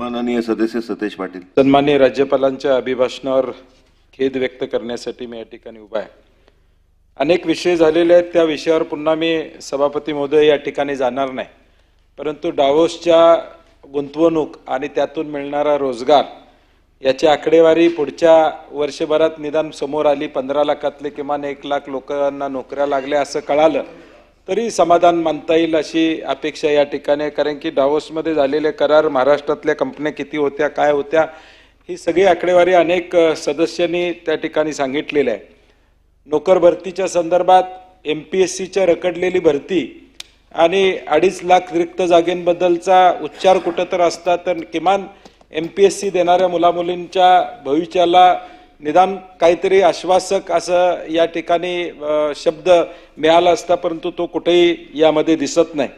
माननीय सदस्य सतेज पाटील. सन्माननीय राज्यपालांच्या अभिभाषणावर खेद व्यक्त करण्यासाठी मी या ठिकाणी उभा आहे. अनेक विषय झालेले आहेत त्या विषयावर पुन्हा मी सभापती महोदय या ठिकाणी जाणार नाही. परंतु डावोसच्या गुंतवणूक आणि त्यातून मिळणारा रोजगार याची आकडेवारी पुढच्या वर्षभरात निदान समोर आली. पंधरा लाखातले किमान एक लाख लोकांना नोकऱ्या लागल्या असं कळालं. तरी समाधान मानता येईल अशी अपेक्षा या ठिकाणी कारण की डावोसमध्ये झालेले करार महाराष्ट्रातल्या कंपन्या किती होत्या काय होत्या ही सगळी आकडेवारी अनेक सदस्यांनी त्या ठिकाणी सांगितलेली आहे. नोकर भरतीच्या संदर्भात एम पी एस सीच्या रखडलेली भरती आणि अडीच लाख रिक्त जागेंबद्दलचा उच्चार कुठं तर असता तर किमान एम पी एस सी देणाऱ्या मुलामुलींच्या भविष्याला निदान काहीतरी आश्वासक असं या ठिकाणी शब्द मिळाला असता परंतु तो कुठेही यामध्ये दिसत नाही.